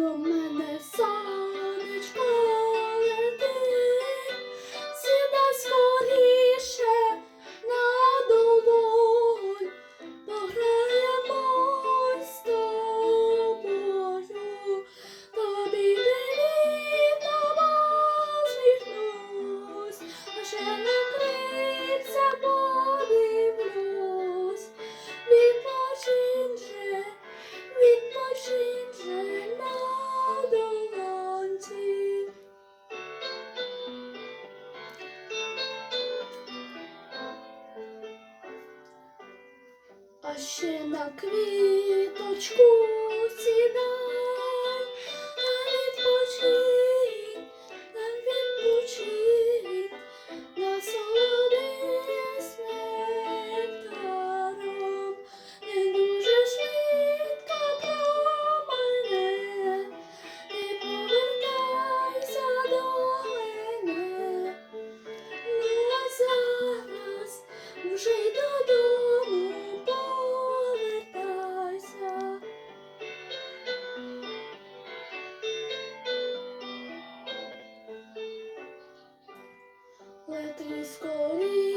the man that saw. А ще на квіточку сідай, Лети скоріше,